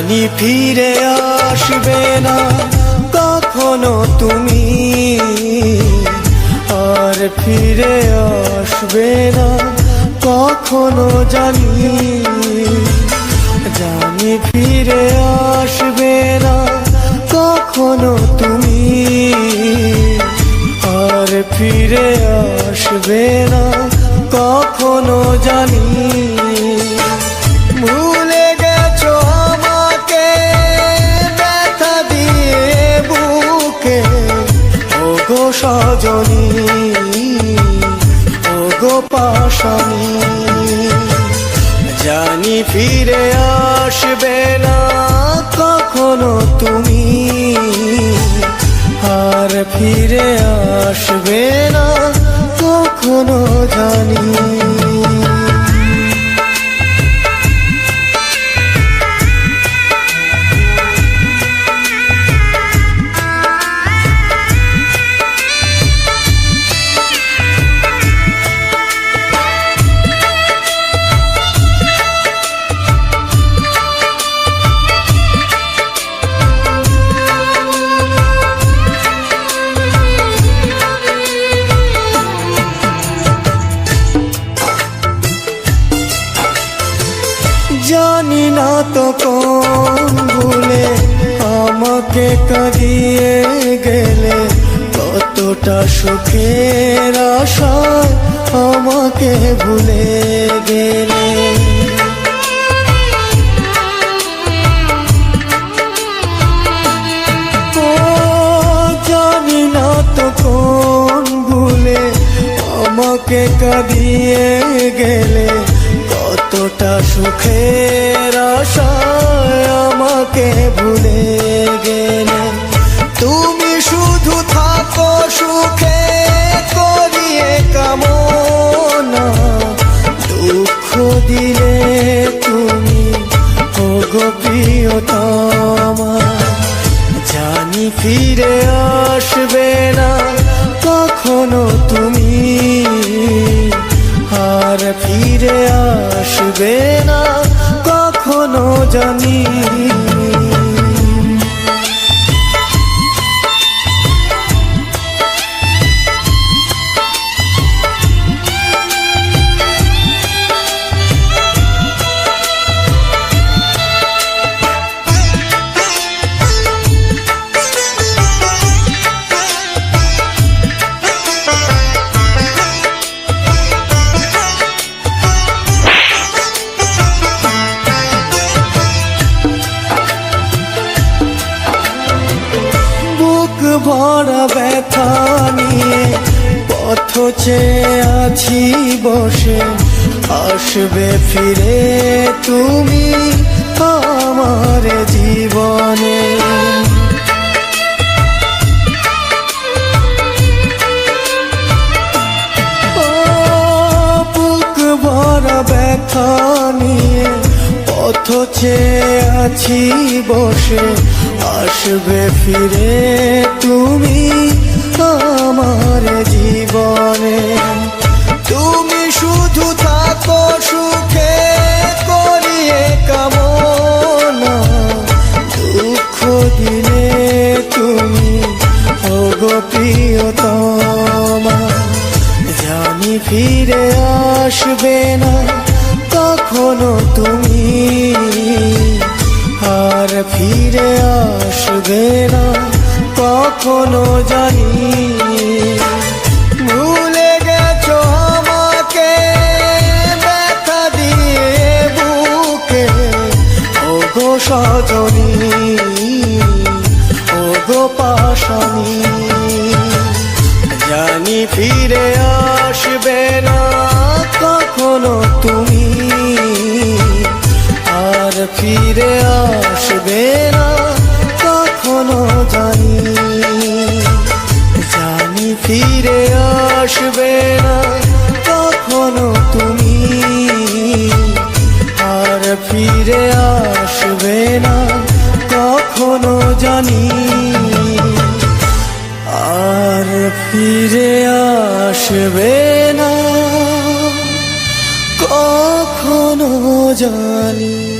জানি ফিরে আসবে না। কখনো তুমি আর ফিরে আসবে না। কখনো জানি জানি ফিরে আসবে না। কখনো তুমি আর ফিরে আসবে না। কখনো জানি সজনী ও গো পাশানি জানি ফিরে আসবে না কখনো তুমি আর ফিরে আসবে না। জানি না তো কোন ভুলে আমাকে কাঁদিয়ে গেলে কতটা সুখের আশা আমাকে ভুলে গেলে। জানি না তো কোন ভুলে আমাকে কাঁদিয়ে গেলে কতটা সুখের আশায় আমাকে ভুলে গেলে? তুমি শুধু থাকো সুখে করিয়ে কামনা। দুঃখ দিলে তুমি ও গো প্রিয়তমা। জানি ফিরে আসবে না কখনো তুমি। আর ফিরে আসবে না কখনো জানি। ভরা ব্যথা নিয়ে পথ চেয়ে আছি বসে। আসবে ফিরে তুমি আমার জীবনে। ব্যথা নিয়ে পথ চেয়ে আছি বসে। আসবে ফিরে তুমি আমার জীবনে। তুমি শুধু থাকো সুখে করিয়ে কামনা। দুঃখ দিলে তুমি ও গো প্রিয়তমা। জানি ফিরে আসবে না কখনো তুমি। আর ফিরে আসবে না, কখনো জানি। ভুলে গেছো আমাকে, ব্যথা দিয়ে বুকে। ও গো সজনী ও গো পাশানি, জানি ফিরে আসবে না। ফিরে আসবে না কখনো তুমি। আর ফিরে আসবে না কখনো জানি। আর ফিরে আসবে না কখনো জানি।